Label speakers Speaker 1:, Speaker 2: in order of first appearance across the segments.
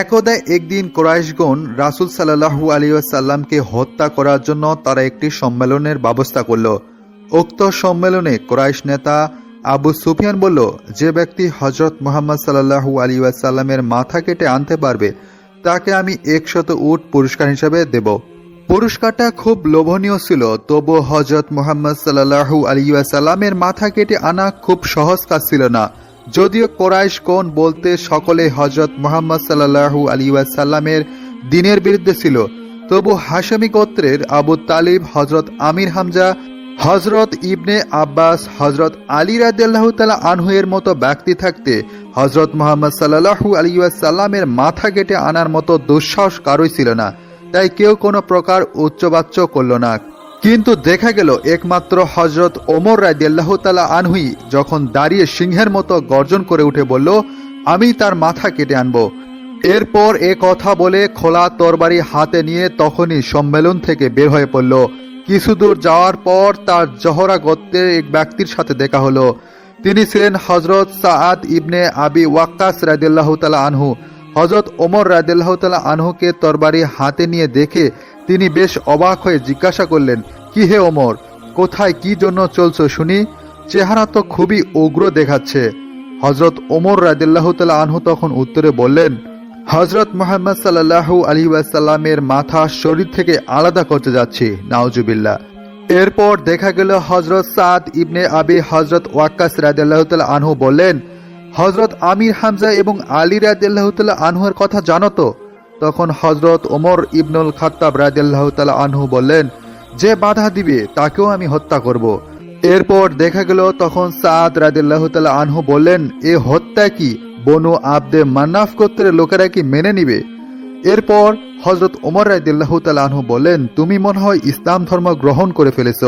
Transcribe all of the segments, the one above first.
Speaker 1: একদা একদিন কোরাইশগণ রাসুল সাল্লাহু আলিয়াসাল্লামকে হত্যা করার জন্য তারা একটি সম্মেলনের ব্যবস্থা করল। উক্ত সম্মেলনে কোরাইশ নেতা আবু সুফিয়ান বলল, যে ব্যক্তি হজরত মোহাম্মদ সাল্লাহু আলিয়াসাল্লামের মাথা কেটে আনতে পারবে, তাকে আমি একশত উট পুরস্কার হিসেবে দেব। পুরস্কারটা খুব লোভনীয় ছিল, তবু হজরত মোহাম্মদ সাল্লাহু আলিয়াসাল্লামের মাথা কেটে আনা খুব সহজ কাজ ছিল না। যদিও কোরাইশ কোন বলতে সকলে হজরত মোহাম্মদ সাল্লাহু আলিয়াসাল্লামের দিনের বিরুদ্ধে ছিল, তবু হাসামি গোত্রের আবু তালিব হজরত আমির হামজা হজরত ইবনে আব্বাস হজরত আলী রাদিয়াল্লাহু তালা আনহুয়ের মতো ব্যক্তি থাকতে হজরত মোহাম্মদ সাল্লাহু আলিয়াসাল্লামের মাথা কেটে আনার মতো দুঃসাহস কারোই ছিল না, তাই কেউ কোনো প্রকার উচ্চবাচ্য করল না। কিন্তু দেখা গেল একমাত্র হজরত ওমর রাদিয়াল্লাহ তালা আনহুই যখন দাঁড়িয়ে সিংহের মতো গর্জন করে উঠে বলল, আমি তার মাথা কেটে আনব। এরপর এ কথা বলে খোলা তরবারি হাতে নিয়ে তখনই সম্মেলন থেকে বের হয়ে পড়ল। কিছু দূর যাওয়ার পর তার জহরা গোত্রের এক ব্যক্তির সাথে দেখা হলো। তিনি ছিলেন হজরত সাআদ ইবনে আবি ওয়াক্কাস রাদিল্লাহ তালা আনহু। হজরত ওমর রাদিল্লাহ তালা আনহুকে তরবারি হাতে নিয়ে দেখে তিনি বেশ অবাক হয়ে জিজ্ঞাসা করলেন, কি হে ওমর? কোথায় কি জন্য চলছ শুনি? চেহারা তো খুবই উগ্র দেখাচ্ছে। হজরত ওমর রাদিল্লাহ তালা আনহু তখন উত্তরে বললেন হজরত মোহাম্মদ সাল্লাহু আলী ওয়াসাল্লামের মাথা শরীর থেকে আলাদা করতে যাচ্ছি নাওজুবিল্লা এরপর দেখা গেল হজরত সাদ ইবনে আবি হজরত ওয়াক্কাস রাদিল্লাহ তালা আনহু বললেন হজরত আমির হামজা এবং আলী রাদিল্লাহ তালা আনহুর কথা জানো তো? তখন হজরত ওমর ইবনুল খাত্তাব রাদিল্লাহ তালা আনহু বললেন, যে বাধা দিবে, তাকেও আমি হত্যা করব। এরপর দেখা গেল তখন সাদ রাদিল্লাহ তালা আনহু বললেন, এ হত্যা কি? বনু আবদে মান্নাফ গোত্রের লোকেরা কি মেনে নিবে? এরপর হজরত ওমর রাদিল্লাহ তালা আনহু বললেন, তুমি মনে হয় ইসলাম ধর্ম গ্রহণ করে ফেলেছ।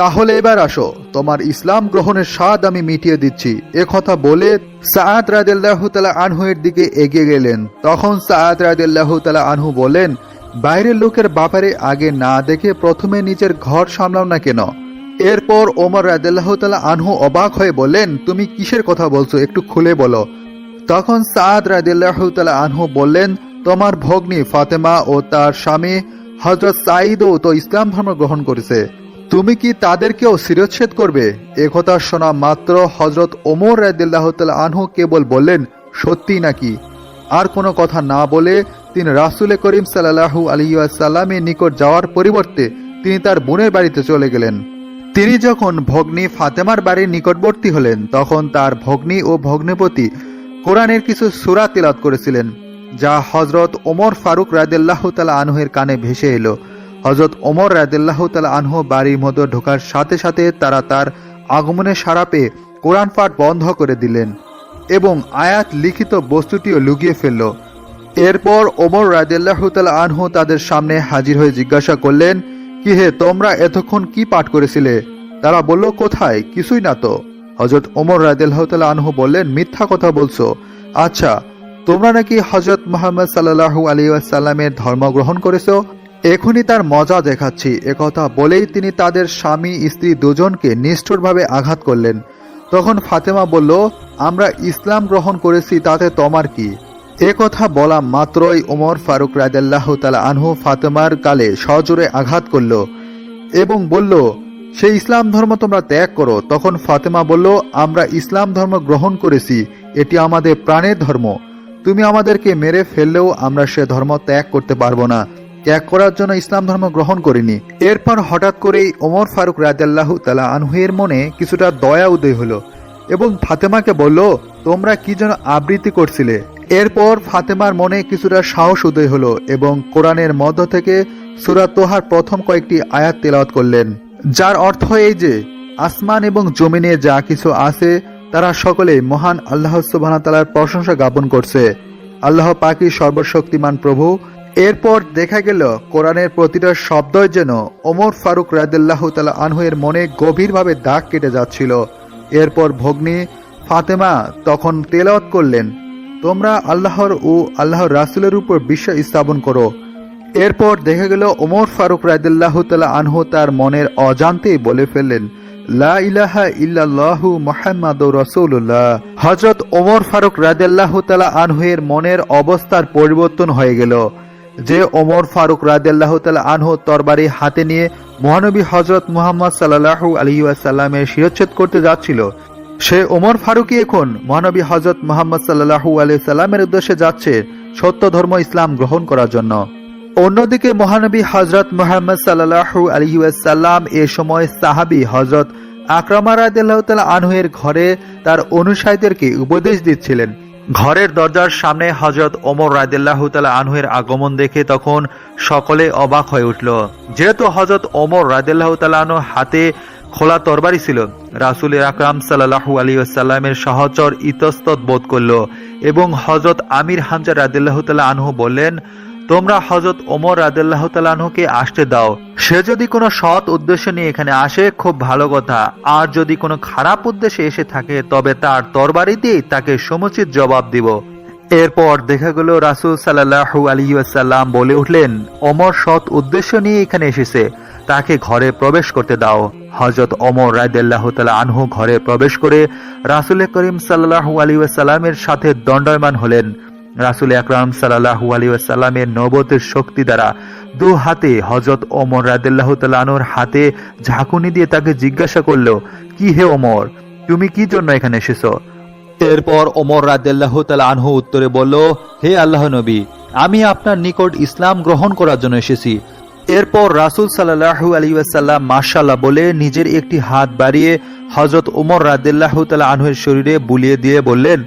Speaker 1: তাহলে এবার আসো। তোমার ইসলাম গ্রহণের স্বাদ আমি মিটিয়ে দিচ্ছি। এ কথা বলে সাদ রাদিল্লাহ তালা আনহুয়ের দিকে এগিয়ে গেলেন। তখন সাদ রাদিল্লাহ তালা আনহু বলেন, বাইরের লোকের ব্যাপারে আগে না দেখে প্রথমে নিজের ঘর সামলাও না কেন? এরপর ওমর রাদিল্লাহ তালা আনহু অবাক হয়ে বললেন তুমি কিসের কথা বলছো? একটু খুলে বলো। তখন সাদ রাদিল্লাহ তালা আনহু বললেন, তোমার ভগ্নী ফাতেমা ও তার স্বামী হজরত সাইদও তো ইসলাম ধর্ম গ্রহণ করেছে। তুমি কি তাদেরকেও শিরচ্ছেদ করবে? একথা শোনা মাত্র হজরত ওমর রাদিল্লাহ তালা আনহু কেবল বললেন, সত্যি নাকি? আর কোনো কথা না বলে তিনি রাসুল করিম সাল্লাহু আলিয়াসাল্লামের নিকট যাওয়ার পরিবর্তে তিনি তার বোনের বাড়িতে চলে গেলেন। তিনি যখন ভগ্নী ফাতেমার বাড়ির নিকটবর্তী হলেন, তখন তার ভগ্নী ও ভগ্নীপতি কোরআনের কিছু সুরা তিলাত করেছিলেন, যা হজরত ওমর ফারুক রাদিল্লাহ তালা আনহের কানে ভেসে এলো। হজরত ওমর রাদিল্লাহ তালা আনহু বাড়ির মধ্যে ঢোকার সাথে সাথে তারা তার আগমনের সাড়া পেয়ে কোরআন পাঠ বন্ধ করে দিলেন এবং আয়াত লিখিত বস্তুটিও লুকিয়ে ফেলল। এরপর ওমর রাদিল্লাহ তালা আনহু তাদের সামনে হাজির হয়ে জিজ্ঞাসা করলেন, কি হে, তোমরা এতক্ষণ কি পাঠ করেছিলে? তারা বলল, কোথায়? কিছুই না তো। হজরত ওমর রাদিল্লাহ তালা আনহু বললেন, মিথ্যা কথা বলছো। আচ্ছা তোমরা নাকি হজরত মোহাম্মদ সাল্লাহু আলিয়াসাল্লামের ধর্ম গ্রহণ করেছ? এখনই তার মজা দেখাচ্ছি। একথা বলেই তিনি তাদের স্বামী, স্ত্রী দুজনকে নিষ্ঠুরভাবে আঘাত করলেন। তখন ফাতেমা বলল, আমরা ইসলাম গ্রহণ করেছি, তাতে তোমার কি? এ কথা বলা মাত্রই ওমর ফারুক রাজাল্লাহ তালা আনহু ফাতেমার কালে সজোরে আঘাত করল এবং বলল সেই ইসলাম ধর্ম তোমরা ত্যাগ করো। তখন ফাতেমা বলল, আমরা ইসলাম ধর্ম গ্রহণ করেছি, এটি আমাদের প্রাণের ধর্ম। তুমি আমাদেরকে মেরে ফেললেও আমরা সে ধর্ম ত্যাগ করতে পারব না। ত্যাগ করার জন্য ইসলাম ধর্ম গ্রহণ করিনি। এরপর হঠাৎ করেই ওমর ফারুক রাজাল্লাহ তালা আনহুয়ের মনে কিছুটা দয়া উদয় হলো এবং ফাতেমাকে বলল, তোমরা কি যেন আবৃত্তি করছিলে? এরপর ফাতেমার মনে কিছুটা সাহস উদয় হলো এবং কোরআনের মধ্য থেকে সুরা তোহার প্রথম কয়েকটি আয়াত তেলাওয়াত করলেন, যার অর্থ এই যে, আসমান এবং জমিনে যা কিছু আছে, তারা সকলে মহান আল্লাহ সুবাহ তালার প্রশংসা জ্ঞাপন করছে। আল্লাহ পাকি সর্বশক্তিমান প্রভু এরপর দেখা গেল, কোরআনের প্রতিটা শব্দই যেন ওমর ফারুক রাদিল্লাহ তালা আনহুয়ের মনে গভীরভাবে দাগ কেটে যাচ্ছিল। এরপর ভগ্নী ফাতেমা তখন তেলাওয়াত করলেন, তোমরা আল্লাহর ও আল্লাহর রাসুলের উপর বিশ্বাস স্থাপন করো। এরপর দেখা গেল, ওমর ফারুক রাদিল্লাহ তালা আনহু তার মনের অজান্তেই বলে ফেললেন, লা ইলাহা ইল্লাল্লাহু হযরত ওমর ফারুক রাদিয়াল্লাহু তাআলা আনহুয়ের মনের অবস্থার পরিবর্তন হয়ে গেল। যে ওমর ফারুক রাদিয়াল্লাহু তাআলা আনহু তরবারি হাতে নিয়ে মহানবী হযরত মুহাম্মদ সাল্লাল্লাহু আলাইহি ওয়াসাল্লামের শিরচ্ছেদ করতে যাচ্ছিল, সে ওমর ফারুকই এখন মহানবী হজরত মোহাম্মদ সাল্লাহু আলিয়া সাল্লামের উদ্দেশ্যে যাচ্ছে সত্য ধর্ম ইসলাম গ্রহণ করার জন্য। অন্যদিকে মহানবী হজরত মোহাম্মদ সাল্লাহু আলহিউসাল্লাম এ সময় সাহাবি হজরত আকরামা রাদিল্লাহ তালা আনহুয়ের ঘরে তার অনুসারীদেরকে উপদেশ দিচ্ছিলেন। ঘরের দরজার সামনে হজরত ওমর রায়দুল্লাহ তালা আনহুয়ের আগমন দেখে তখন সকলে অবাক হয়ে উঠল। যেহেতু হজরত ওমর রায়দুল্লাহ তালা আনু হাতে খোলা তরবারি ছিল, রাসুল আকরাম সাল্লাহু আলী আসাল্লামের সহচর ইতস্তত বোধ করল এবং হজরত আমির হামজা রাদিল্লাহ তালা আনহু বললেন তোমরা হজরত ওমর রাদিল্লাহ তালানহুকে আসতে দাও। সে যদি কোনো সৎ উদ্দেশ্য নিয়ে এখানে আসে, খুব ভালো কথা। আর যদি কোনো খারাপ উদ্দেশ্যে এসে থাকে, তবে তার তরবারিতেই তাকে সমুচিত জবাব দিব। এরপর দেখা গেল রাসুল সাল্লাহু আলী সাল্লাম বলে উঠলেন, ওমর সৎ উদ্দেশ্য নিয়ে এখানে এসেছে। তাকে ঘরে প্রবেশ করতে দাও। হজরত অমর রায়দাল্লাহ তালা আনহু ঘরে প্রবেশ করে রাসুল করিম সাল্লাহু আলী সাল্লামের সাথে দণ্ডায়মান হলেন। রাসুল আকরাম সাল্লাহু আলী সাল্লামের নবতের শক্তি দ্বারা দু হাতে হজরত ওমর রায়দাল্লাহ তালা আনুর হাতে ঝাঁকুনি দিয়ে তাকে জিজ্ঞাসা করল, কি হে ওমর? তুমি কি জন্য এখানে এসেছ? এরপর ওমর রাদিয়াল্লাহু তাআলা আনহু উত্তরে বলল, হে আল্লাহ নবী, আমি আপনার নিকট ইসলাম গ্রহণ করার জন্য এসেছি। এরপর রাসূল সাল্লাল্লাহু আলাইহি ওয়াসাল্লাম মাশাআল্লাহ বলে নিজের একটি হাত বাড়িয়ে হযরত ওমর রাদিয়াল্লাহু তাআলা আনহুর শরীরে বুলিয়ে দিয়ে বললেন,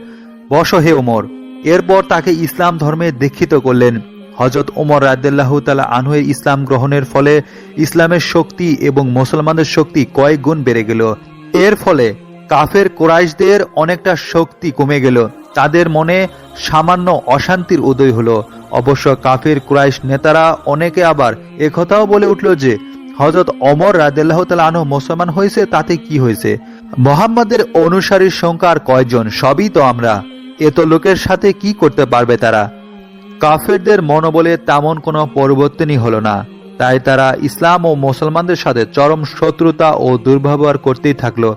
Speaker 1: বসো হে ওমর। এরপর তাকে ইসলাম ধর্মে দীক্ষিত করলেন। হজরত ওমর রাদিয়াল্লাহু তাআলা আনহুয়ের ইসলাম গ্রহণের ফলে ইসলামের শক্তি এবং মুসলমানদের শক্তি কয়েক গুণ বেড়ে গেল। এর ফলে কাফের কোরাইশদের অনেকটা শক্তি কমে গেল। তাদের মনে সামান্য অশান্তির উদয় হলো। অবশ্য কাফের কুরাইশ নেতারা অনেকে আবার একথাও বলে উঠল যে হজরত অমর রাদেল্লাহ আনহ মুসলমান হয়েছে, তাতে কি হয়েছে? মোহাম্মদের অনুসারীর সংখ্যা আর কয়জন? সবই তো আমরা। এত লোকের সাথে কি করতে পারবে তারা? কাফেরদের মনোবলে তেমন কোনো পরিবর্তনই হলো না। তাই তারা ইসলাম ও মুসলমানদের সাথে চরম শত্রুতা ও দুর্ব্যবহার করতেই থাকল।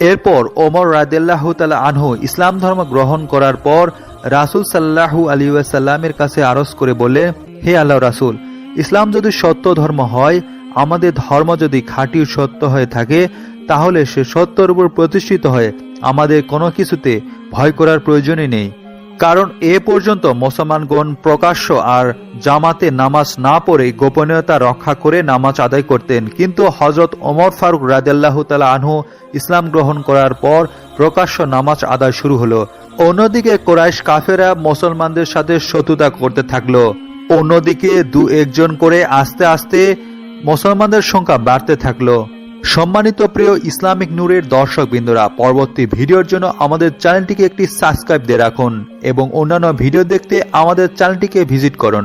Speaker 1: এরপর ওমর রাদিল্লাহ তালা আনহু ইসলাম ধর্ম গ্রহণ করার পর রাসুল সাল্লাহু আলী সাল্লামের কাছে আরজ করে বলে হে আল্লাহ রাসুল, ইসলাম যদি সত্য ধর্ম হয়, আমাদের ধর্ম যদি খাঁটি সত্য হয়ে থাকে তাহলে সে সত্যর উপর প্রতিষ্ঠিত হয়ে আমাদের কোনো কিছুতে ভয় করার প্রয়োজনই নেই। কারণ এ পর্যন্ত মুসলমানগণ প্রকাশ্য আর জামাতে নামাজ না পড়ে গোপনীয়তা রক্ষা করে নামাজ আদায় করতেন। কিন্তু হজরত ওমর ফারুক রাজাল্লাহ তালা আনহু ইসলাম গ্রহণ করার পর প্রকাশ্য নামাজ আদায় শুরু হলো। অন্যদিকে কোরাইশ কাফেরা মুসলমানদের সাথে শত্রুতা করতে থাকল। অন্যদিকে দু একজন করে আস্তে আস্তে মুসলমানদের সংখ্যা বাড়তে থাকল। সম্মানিত প্রিয় ইসলামিক নূরের দর্শক বিন্দুরা পরবর্তী ভিডিওর জন্য আমাদের চ্যানেলটিকে একটি সাবস্ক্রাইব দিয়ে রাখুন এবং অন্যান্য ভিডিও দেখতে আমাদের চ্যানেলটিকে ভিজিট করুন।